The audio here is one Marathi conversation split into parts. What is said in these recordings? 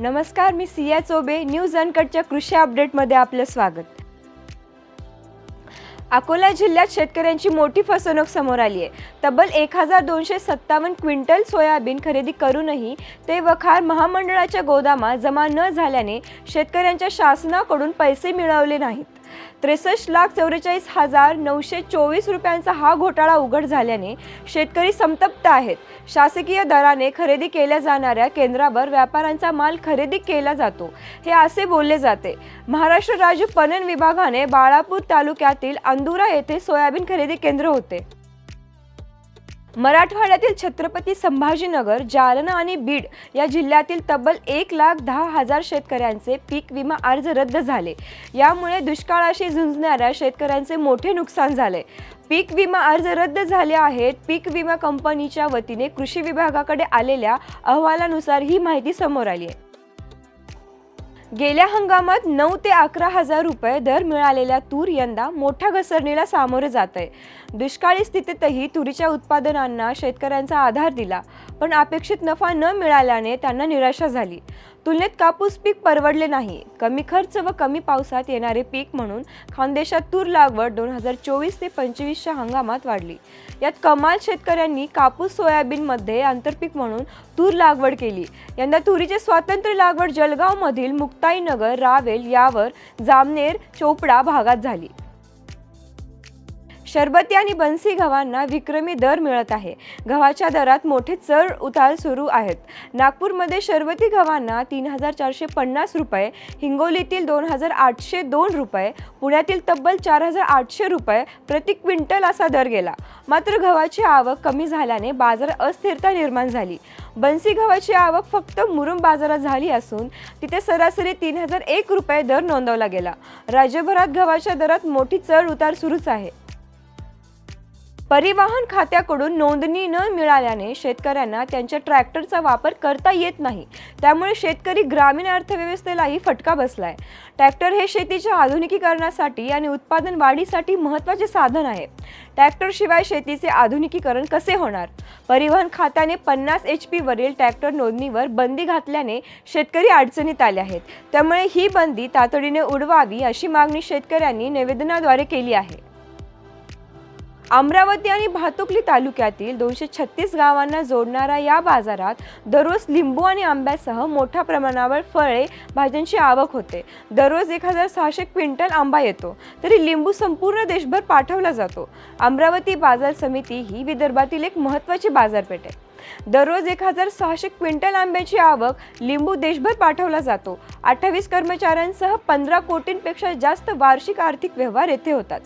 नमस्कार मी सिया चोबे न्यूज अनकटच्या कृषी अपडेटमध्ये आपलं स्वागत. अकोला जिल्ह्यात शेतकऱ्यांची मोठी फसवणूक समोर आली आहे. तब्बल एक हजार दोनशे सत्तावन्न क्विंटल सोयाबीन खरेदी करूनही ते वखार महामंडळाच्या गोदामात जमा न झाल्याने शेतकऱ्यांच्या शासनाकडून पैसे मिळवले नाहीत. त्रेसष्ट लाख चौवेचाळीस हजार नऊशे चोवीस रुपयांचा हा घोटाळा उघड झाल्याने शेतकरी संतप्त आहेत. शासकीय दराने खरेदी केल्या जाणाऱ्या केंद्रावर व्यापाऱ्यांचा माल खरेदी केला जातो. हे असे बोलले जाते. महाराष्ट्र राज्य पणन विभागाने बाळापूर तालुक्यातील अंदुरा येथे सोयाबीन खरेदी केंद्र होते. मराठवाड्यातील छत्रपती संभाजीनगर जालना आणि बीड या जिल्ह्यातील तब्बल एक लाख दहा हजार शेतकऱ्यांचे पीक विमा अर्ज रद्द झाले. यामुळे दुष्काळाशी झुंजणाऱ्या शेतकऱ्यांचे मोठे नुकसान झाले. पीक विमा अर्ज रद्द झाले आहेत. पीक विमा कंपनीच्या वतीने कृषी विभागाकडे आलेल्या अहवालानुसार ही माहिती समोर आली आहे. गेल्या हंगामात नऊ ते अकरा हजार रुपये दर मिळालेल्या तूर यंदा मोठ्या घसरणीला सामोरे जात आहे दुष्काळी स्थितीतही तुरीच्या उत्पादनांना शेतकऱ्यांचा आधार दिला. पण अपेक्षित नफा न मिळाल्याने त्यांना निराशा झाली. तुलनेत कापूस पीक परवडले नाही. कमी खर्च व कमी पावसात येणारे पीक म्हणून खानदेशात तूर लागवड दोन हजार चोवीस ते पंचवीसच्या हंगामात वाढली. यात कमाल शेतकऱ्यांनी कापूस सोयाबीनमध्ये आंतरपीक म्हणून तूर लागवड केली. यंदा तुरीचे स्वातंत्र्य लागवड जळगावमधील मुक्ताईनगर रावेल यावर जामनेर चोपडा भागात झाली. शरबती आणि बन्सी गव्हांना विक्रमी दर मिळत आहे. गव्हाच्या दरात मोठे चढ उतार सुरू आहेत. नागपूरमध्ये शरबती गव्हांना तीन हजार चारशे पन्नास रुपये हिंगोलीतील दोन हजार आठशे दोन रुपये पुण्यातील तब्बल चार हजार आठशे रुपये प्रति क्विंटल असा दर गेला. मात्र गव्हाची आवक कमी झाल्याने बाजार अस्थिरता निर्माण झाली. बन्सी गव्हाची आवक फक्त मुरुम बाजारात झाली असून तिथे सरासरी तीन हजार एक रुपये दर नोंदवला गेला. राज्यभरात गव्हाच्या दरात मोठी चढ उतार सुरूच आहे. परिवहन खात्याकडून नोंदणी न मिळाल्याने शेतकऱ्यांना त्यांच्या ट्रॅक्टरचा वापर करता येत नाही. त्यामुळे शेतकरी ग्रामीण अर्थव्यवस्थेलाही फटका बसलाय. ट्रॅक्टर हे शेतीच्या आधुनिकीकरणासाठी आणि उत्पादन वाढीसाठी महत्त्वाचे साधन आहे. ट्रॅक्टरशिवाय शेतीचे आधुनिकीकरण कसे होणार? परिवहन खात्याने पन्नास एच पीवरील ट्रॅक्टर नोंदणीवर बंदी घातल्याने शेतकरी अडचणीत आले आहेत. त्यामुळे ही बंदी तातडीने उडवावी अशी मागणी शेतकऱ्यांनी निवेदनाद्वारे केली आहे. अमरावती आणि भातुकली तालुक्यातील दोनशे छत्तीस गावांना जोडणाऱ्या या बाजारात दररोज लिंबू आणि आंब्यासह मोठ्या प्रमाणावर फळे भाज्यांची आवक होते. दररोज एक हजार सहाशे क्विंटल आंबा येतो तरी लिंबू संपूर्ण देशभर पाठवला जातो. अमरावती बाजार समिती ही विदर्भातील एक महत्त्वाची बाजारपेठ आहे. दररोज एक हजार सहाशे क्विंटल आंब्याची आवक लिंबू देशभर पाठवला जातो. अठ्ठावीस कर्मचाऱ्यांसह पंधरा कोटींपेक्षा जास्त वार्षिक आर्थिक व्यवहार येथे होतात.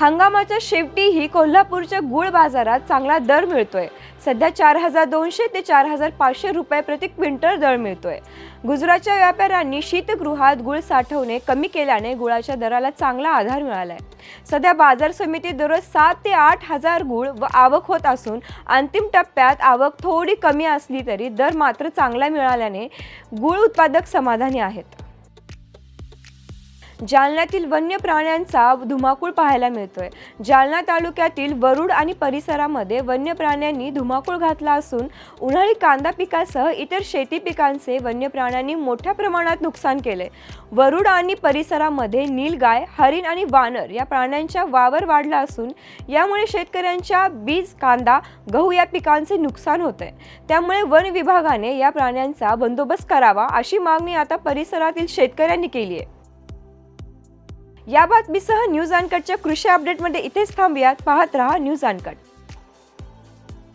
हंगामाच्या शेवटीही कोल्हापूरच्या गुळ बाजारात चांगला दर मिळतोय. सध्या चार हजार दोनशे ते चार हजार पाचशे रुपये प्रति क्विंटल दर मिळतोय. गुजरातच्या व्यापाऱ्यांनी शीतगृहात गुळ साठवणे कमी केल्याने गुळाच्या दराला चांगला आधार मिळालाय. सध्या बाजार समितीत दररोज सात ते आठ हजार गुळ व आवक होत असून अंतिम टप्प्यात आवक थोडी कमी असली तरी दर मात्र चांगला मिळाल्याने गुळ उत्पादक समाधानी आहेत. जालन्यातील वन्य प्राण्यांचा धुमाकूळ पाहायला मिळतोय. जालना तालुक्यातील वरुड आणि परिसरामध्ये वन्य प्राण्यांनी धुमाकूळ घातला असून उन्हाळी कांदा पिकासह इतर शेती पिकांचे वन्य प्राण्यांनी मोठ्या प्रमाणात नुकसान केले. वरुड आणि परिसरामध्ये नीलगाय हरिण आणि वानर या प्राण्यांच्या वावर वाढला असून यामुळे शेतकऱ्यांच्या बीज कांदा गहू या पिकांचे नुकसान होते त्यामुळे वन विभागाने या प्राण्यांचा बंदोबस्त करावा अशी मागणी आता परिसरातील शेतकऱ्यांनी केली आहे. या बातमीसह न्यूज अनकटच्या कृषी अपडेटमध्ये इथेच थांबूयात. पाहत रहा न्यूज अनकट